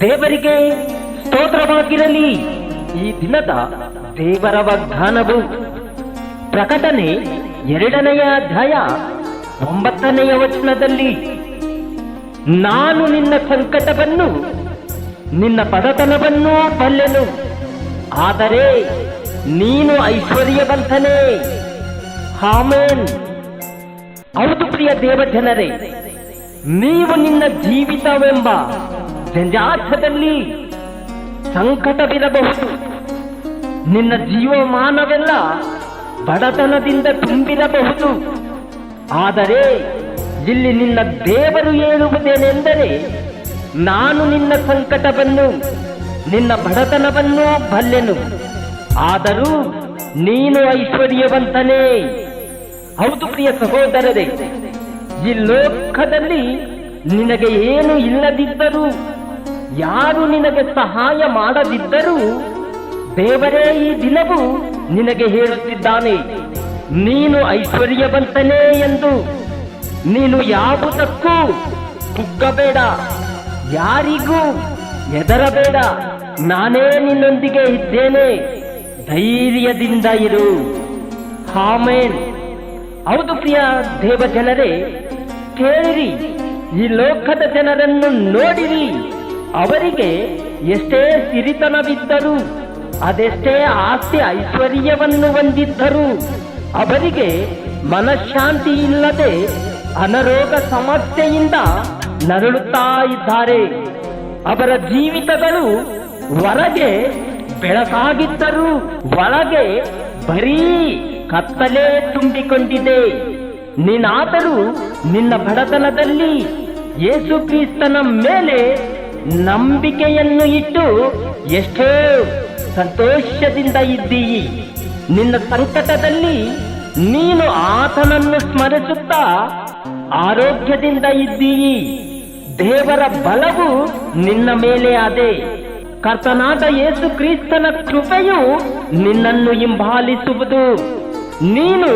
ದೇವರಿಗೆ ಸ್ತೋತ್ರವಾಗಿರಲಿ. ಈ ದಿನದ ದೇವರ ವಾಗ್ದಾನವು ಪ್ರಕಟಣೆ ಎರಡನೆಯ ಅಧ್ಯಾಯ ಒಂಬತ್ತನೆಯ ವಚನದಲ್ಲಿ, ನಾನು ನಿನ್ನ ಸಂಕಟವನ್ನು, ನಿನ್ನ ಪದತನವನ್ನು ಬಲ್ಲೆನು, ಆದರೆ ನೀನು ಐಶ್ವರ್ಯವಂತನೇ. ಹಾಮೇನ್ ಹೌದು ಪ್ರಿಯ ದೇವ ಜನರೇ ನೀವು ನಿನ್ನ ಜೀವಿತವೆಂಬ ಜಂಜಾಟದಲ್ಲಿ ಸಂಕಟವಿರಬಹುದು. ನಿನ್ನ ಜೀವಮಾನವೆಲ್ಲ ಬಡತನದಿಂದ ತುಂಬಿರಬಹುದು. ಆದರೆ ಇಲ್ಲಿ ನಿನ್ನ ದೇವರು ಹೇಳುವುದೇನೆಂದರೆ, ನಾನು ನಿನ್ನ ಸಂಕಟವನ್ನು, ನಿನ್ನ ಬಡತನವನ್ನು ಬಲ್ಲೆನು ಆದರೂ ನೀನು ಐಶ್ವರ್ಯವಂತನೇ. ಹೌದು ಪ್ರಿಯ ಸಹೋದರರೇ, ಈ ಲೋಕದಲ್ಲಿ ನಿನಗೆ ಏನು ಇಲ್ಲದಿದ್ದರೂ, ಯಾರು ನಿನಗೆ ಸಹಾಯ ಮಾಡದಿದ್ದರೂ, ದೇವರೇ ಈ ದಿನವೂ ನಿನಗೆ ಹೇಳುತ್ತಿದ್ದಾನೆ, ನೀನು ಐಶ್ವರ್ಯವಂತನೇ ಎಂದು. ನೀನು ಯಾವುದಕ್ಕೂ ಕುಗ್ಗಬೇಡ, ಯಾರಿಗೂ ಹೆದರಬೇಡ, ನಾನೇ ನಿನ್ನೊಂದಿಗೆ ಇದ್ದೇನೆ, ಧೈರ್ಯದಿಂದ ಇರು. ಹಾಮೇನ್ ಹೌದು ಪ್ರಿಯ ದೇವ ಜನರೇ ಕೇಳಿರಿ, ಈ ಲೋಕದ ಜನರನ್ನು ನೋಡಿರಿ. ಅವರಿಗೆ ಎಷ್ಟೇ ಸಿರಿತನವಿದ್ದರೂ, ಅದೆಷ್ಟೇ ಆಸ್ತಿ ಐಶ್ವರ್ಯವನ್ನು ಹೊಂದಿದ್ದರು, ಅವರಿಗೆ ಮನಃಶಾಂತಿ ಇಲ್ಲದೆ ಅನಾರೋಗ ಸಮಸ್ಯೆಯಿಂದ ನರಳುತ್ತಾ ಇದ್ದಾರೆ. ಅವರ ಜೀವಿತಗಳು ಹೊರಗೆ ಬೆಳಕಾಗಿದ್ದರು ಒಳಗೆ ಬರೀ ಕತ್ತಲೆ ತುಂಬಿಕೊಂಡಿದೆ. ನೀನಾದರೂ ನಿನ್ನ ಬಡತನದಲ್ಲಿ ಯೇಸು ಕ್ರಿಸ್ತನ ಮೇಲೆ ನಂಬಿಕೆಯನ್ನು ಇಟ್ಟು ಎಷ್ಟೋ ಸಂತೋಷದಿಂದ ಇದ್ದೀಯಿ, ನಿನ್ನ ಸಂಕಟದಲ್ಲಿ ನೀನು ಆತನನ್ನು ಸ್ಮರಿಸುತ್ತಾ ಆರೋಗ್ಯದಿಂದ ಇದ್ದೀಯಿ. ದೇವರ ಬಲವು ನಿನ್ನ ಮೇಲೆ ಅದೇ. ಕರ್ತನಾದ ಯೇಸು ಕ್ರಿಸ್ತನ ಕೃಪೆಯು ನಿನ್ನನ್ನು ಹಿಂಬಾಲಿಸುವುದು. ನೀನು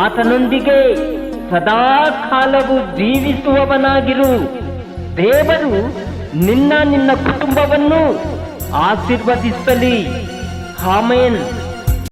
ಆತನೊಂದಿಗೆ ಸದಾ ಕಾಲವು ಜೀವಿಸುವವನಾಗಿರು. ದೇವರು ನಿನ್ನ ನಿನ್ನ ಕುಟುಂಬವನ್ನು ಆಶೀರ್ವದಿಸಲಿ. ಹಾಮೇನ್